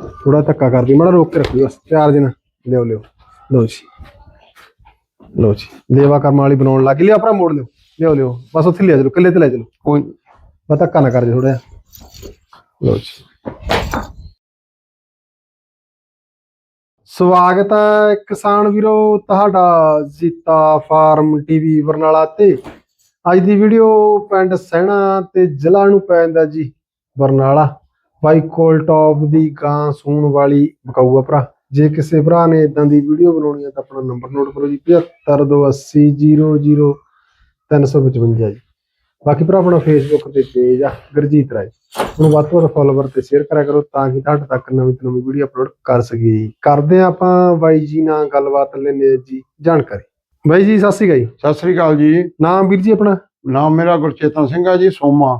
ਥੋੜਾ ਧੱਕਾ ਕਰਦੀ ਮਾੜਾ ਰੋਕ ਕੇ ਰੱਖੋ ਬਸ ਪਿਆਰ ਜਨ ਲਿਓ ਲਿਓ। ਲਓ ਜੀ। ਲਓ ਜੀ। ਦੇਵਾ ਕਰਮ ਵਾਲੀ ਬਣਾਉਣ ਲੱਗ ਲਿਓ ਆਪਣਾ ਮੋੜ ਲਿਓ। ਲਿਓ ਲਿਓ। ਬਸ ਉੱਥੇ ਲਿਆ ਚਲੋ ਕਿੱਲੇ ਤੇ ਲੈ ਚਲੋ। ਕੋਈ ਬਸ ਧੱਕਾ ਨਾ ਕਰ ਜੀ ਥੋੜਾ ਲਓ ਜੀ। ਸਵਾਗਤ ਹੈ ਕਿਸਾਨ ਵੀਰੋ ਤੁਹਾਡਾ ਜੀਤਾ ਫਾਰਮ ਟੀਵੀ ਬਰਨਾਲਾ ਤੇ। ਅੱਜ ਦੀ ਵੀਡੀਓ ਪਿੰਡ ਸਹਿਣਾ ਤੇ ਜ਼ਿਲ੍ਹਾ ਨੂੰ ਪੈਂਦਾ ਜੀ ਬਰਨਾਲਾ। ਬਾਈ ਕੋਲ ਟੌਪ ਦੀ ਗਾਂ ਸੂਣ ਵਾਲੀ ਬਕਾਊਆ ਭਰਾ। ਜੇ ਕਿਸੇ ਭਰਾ ਨੇ ਇਦਾਂ ਦੀ ਵੀਡੀਓ ਬਣਾਉਣੀ ਹੈ ਤਾਂ ਆਪਣਾ ਨੰਬਰ ਨੋਟ ਕਰੋ ਜੀ 7528000355 ਜੀ। ਬਾਕੀ ਭਰਾ ਆਪਣਾ ਫੇਸਬੁੱਕ ਤੇ ਪੇਜ ਆ ਗੁਰਜੀਤ ਰਾਏ। ਉਹਨੂੰ ਵੱਧ ਤੋਂ ਵੱਧ ਫੋਲੋਵਰ ਤੇ ਸ਼ੇਅਰ ਕਰਿਆ ਕਰੋ ਤਾਂ ਕਿ ਤੁਹਾਡੇ ਤੱਕ ਨਵੀਂ ਤੋਂ ਨਵੀਂ ਵੀਡੀਓ ਅਪਲੋਡ ਕਰ ਸਕੀਏ ਜੀ। ਕਰਦੇ ਹਾਂ ਆਪਾਂ ਬਾਈ ਜੀ ਨਾਲ ਗੱਲਬਾਤ ਲੈਣੇ ਜੀ ਜਾਣਕਾਰੀ। ਬਾਈ ਜੀ ਸਤਿ ਸ਼੍ਰੀ ਅਕਾਲ ਜੀ। ਸਤਿ ਸ੍ਰੀ ਅਕਾਲ ਜੀ। ਨਾਮ ਵੀਰ ਜੀ ਆਪਣਾ? ਨਾਮ ਮੇਰਾ ਗੁਰਚੇਤਨ ਸਿੰਘ ਆ ਜੀ ਸੋਮਾ।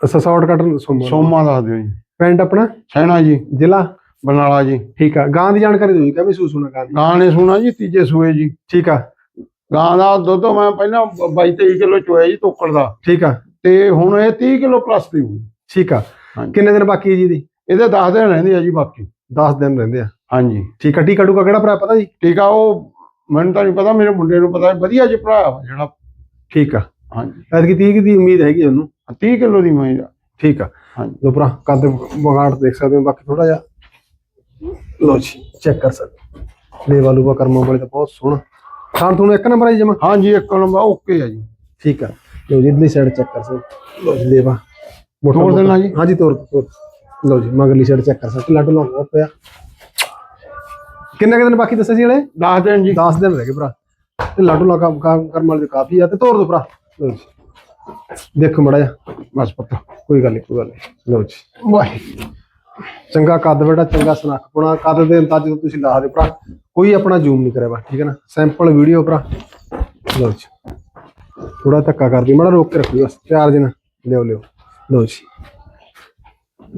ਅੱਛਾ ਸ਼ਾਰਟਕਟ ਸੋਮਾ। ਸੋਮਾ ਦੱਸ ਦਿਓ ਜੀ। ਪਿੰਡ ਆਪਣਾ? ਸੈਣਾ ਜੀ। ਜ਼ਿਲ੍ਹਾ? ਬਰਨਾਲਾ ਜੀ। ਠੀਕ ਆ। ਗਾਂ ਦੀ ਜਾਣਕਾਰੀ ਦਿਓ ਜੀ ਕਿਵੇਂ ਸੂ ਸੁਣਾ ਗਾਂ ਦੀ? ਗਾਂ ਨੇ ਸੁਣਾ ਜੀ ਤੀਜੇ ਸੂਏ ਜੀ। ਠੀਕ ਆ। ਗਾਂ ਦਾ ਦੁੱਧ ਮੈਂ ਪਹਿਲਾਂ 22 23 ਕਿਲੋ ਚੋਇਆ ਜੀ ਤੋਕੜ ਦਾ। ਠੀਕ ਆ। ਤੇ ਹੁਣ ਇਹ 30 ਕਿਲੋ ਪਲੱਸ ਦੀ ਹੋਈ ਠੀਕ ਆ। ਕਿੰਨੇ ਦਿਨ ਬਾਕੀ ਹੈ ਜੀ ਇਹਦੀ? ਇਹਦੇ 10 ਦਿਨ ਰਹਿੰਦੇ ਆ ਜੀ ਬਾਕੀ। 10 ਦਿਨ ਰਹਿੰਦੇ ਆ। ਹਾਂਜੀ। ਠੀਕ ਆ। ਟੀਕਾ ਟੂਕਾ ਕਿਹੜਾ ਭਰਾ ਪਤਾ ਜੀ? ਠੀਕ ਆ ਉਹ ਮੈਨੂੰ ਤਾਂ ਨਹੀਂ ਪਤਾ ਮੇਰੇ ਮੁੰਡੇ ਨੂੰ ਪਤਾ। ਵਧੀਆ ਜਿਹਾ ਭਰਾ ਜਿਹੜਾ। ਠੀਕ ਆ। ਹਾਂਜੀ। ਐਤਕੀ 30 ਦੀ ਉਮੀਦ ਹੈਗੀ ਉਹਨੂੰ? 30 ਕਿਲੋ ਦੀ ਮੈਂ ਠੀਕ ਆ। ਹਾਂਜੀ। ਲੋ ਭਰਾ ਕੱਦ ਬਗਾੜ ਦੇਖ ਸਕਦੇ ਹੋ ਬਾਕੀ ਥੋੜਾ ਜਿਹਾ। ਲੋ ਜੀ ਚੈੱਕ ਕਰ ਸਕਦੇ ਲੈ ਵਾਲੂ ਬਾ ਕਰਮਾਂ ਵਾਲੇ ਤਾਂ ਬਹੁਤ ਸੋਹਣਾ। ਖਾਣ ਤੁਹਾਨੂੰ ਇੱਕ ਨੰਬਰ ਆ ਜੀ ਜਮਾ? ਹਾਂਜੀ ਇੱਕ ਨੰਬਰ ਓਕੇ ਆ ਜੀ। ਠੀਕ ਆ। ਲੋ ਜੀ ਇਧਰਲੀ ਸਾਈਡ ਚੈੱਕ ਕਰ ਸਕਦੇ ਲੋ ਜੀ ਲੇਵਾ। ਮੋਟਾ ਤੋੜ। ਦੇਣਾ ਜੀ? ਹਾਂਜੀ ਤੋੜ ਲੋ ਜੀ ਮਗਰਲੀ ਸਾਈਡ ਚੈੱਕ ਕਰ ਸਕਦੇ ਲੱਡੂ ਲਾਉਂਦਾ ਪਿਆ। ਕਿੰਨੇ ਕੁ ਦਿਨ ਬਾਕੀ ਦੱਸੇ ਸੀ ਹਲੇ? 10 ਦਿਨ ਜੀ। 10 ਦਿਨ ਰਹਿ ਗਏ ਭਰਾ। ਤੇ ਲਾਡੂ ਲਾ ਕੰਮ ਕਰਨ ਵਾਲੇ ਕਾਫੀ ਆ। ਤੇ ਤੋੜ ਦੋ ਭਰਾ। ਲੋ ਜੀ। ਦੇਖੋ ਮੜਾ ਜਾ ਬਸ ਪਤਾ ਕੋਈ ਗੱਲ ਨਹੀਂ ਕੋਈ ਗੱਲ ਨਹੀਂ ਲੋ ਜੀ। ਵਾਹ ਚੰਗਾ ਕੱਦ ਬੇਟਾ ਚੰਗਾ ਸੁਨੱਖ। ਪੁਣਾ ਕੱਦ ਦੇ ਅੰਦਾਜ਼ ਤੋਂ ਤੁਸੀਂ ਲਾ ਦੇ ਭਰਾ ਕੋਈ ਆਪਣਾ ਜ਼ੂਮ ਨਹੀਂ ਕਰਿਆ ਵਾ ਠੀਕ ਹੈ ਨਾ? ਸੈਂਪਲ ਵੀਡੀਓ ਭਰਾ। ਲਓ ਜੀ। ਥੋੜਾ ਧੱਕਾ ਕਰਦੀ ਮਾੜਾ ਰੋਕ ਕੇ ਰੱਖੋ ਬਸ। ਪਿਆਰ ਜਨ ਲਿਓ ਲਿਓ। ਲਓ ਜੀ।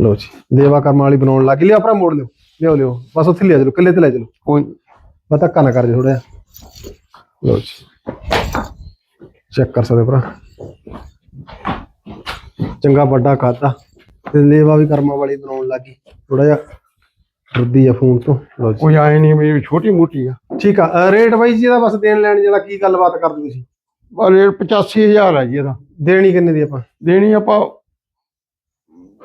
ਲਓ ਜੀ। ਦੇਵਾ ਕਰਮ ਵਾਲੀ ਬਣਾਉਣ ਲੱਗ ਲਿਓ ਆਪਣਾ ਮੋੜ ਲਿਓ। ਲਿਓ ਲਿਓ। ਬਸ ਉੱਥੇ ਲਿਆ ਚਲੋ ਕਿੱਲੇ ਤੇ ਲੈ ਚਲੋ ਕੋਈ ਬਸ ਧੱਕਾ ਨਾ ਕਰ ਜੀ ਥੋੜਾ ਲਓ ਜੀ। ਚੈੱਕ ਕਰ ਸਕਦੇ ਭਰਾ। ਚੰਗਾ ਵੱਡਾ ਖਾਦਾ ਤੇ ਲੇਵਾ ਵੀ ਕਰਮਾਂ ਵਾਲੀ ਬਣਾਉਣ ਲੱਗੀ। ਥੋੜਾ ਜਿਹਾ ਰੁੱਦੀ ਆ ਫੋਨ ਤੋਂ। ਲਓ ਜੀ। ਕੋਈ ਆਏ ਨਹੀਂ ਮੇਰੀ ਛੋਟੀ ਮੋਟੀ ਆ। ਠੀਕ ਆ ਰੇਟ ਬਾਈ ਜੀ ਇਹਦਾ ਬਸ ਦੇਣ ਲੈਣ ਜਿਹੜਾ ਕੀ ਗੱਲਬਾਤ ਕਰਦੇ ਤੁਸੀਂ? ਪਰ ਰੇਟ 85000 ਹੈ ਜੀ ਇਹਦਾ। ਦੇਣੀ ਕਿੰਨੇ ਦੀ ਆਪਾਂ? ਦੇਣੀ ਆਪਾਂ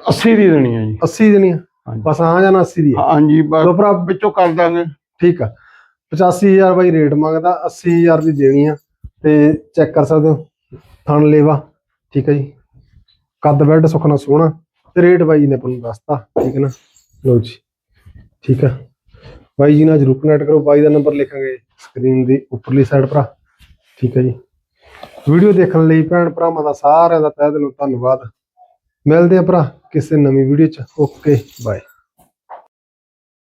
80 ਦੀ ਦੇਣੀ ਹੈ ਜੀ। 80 ਦੇਣੀ ਆ? ਹਾਂਜੀ। ਬਸ ਹਾਂ ਜਾਂ ਨਾ 80 ਦੀ ਆ? ਹਾਂਜੀ ਬਸ ਲਓ ਭਰਾ। ਵਿੱਚੋਂ ਕਰ ਦਾਂਗੇ। ਠੀਕ ਆ। 85000 ਬਾਈ ਰੇਟ ਮੰਗਦਾ 80000 ਦੀ ਦੇਣੀ ਆ। ਤੇ ਚੈੱਕ ਕਰ ਸਕਦੇ ਹੋ। ਥਣ ਲੇਵਾ। ਠੀਕ ਹੈ ਜੀ। ਕੱਦ ਬੈੱਡ ਸੁਖਣਾ ਸੋਹਣਾ ਤੇ ਰੇਟ ਬਾਈ ਜੀ ਨੇ ਆਪਾਂ ਨੂੰ ਦੱਸਤਾ, ਠੀਕ ਹੈ ਨਾ? ਲਓ ਜੀ, ਠੀਕ ਆ। ਬਾਈ ਜੀ ਨਾਲ ਜਰੂਰ ਕਨੈਕਟ ਕਰੋ, ਬਾਈ ਦਾ ਨੰਬਰ ਲਿਖਾਂਗੇ ਸਕਰੀਨ ਦੀ ਉੱਪਰਲੀ ਸਾਈਡ ਭਰਾ, ਠੀਕ ਹੈ ਜੀ। ਵੀਡੀਓ ਦੇਖਣ ਲਈ ਭੈਣ ਭਰਾਵਾਂ ਦਾ ਸਾਰਿਆਂ ਦਾ ਤਹਿ ਦਿਲੋਂ ਧੰਨਵਾਦ। ਮਿਲਦੇ ਆ ਭਰਾ ਕਿਸੇ ਨਵੀਂ ਵੀਡੀਓ ਚ, ਓਕੇ, ਬਾਏ।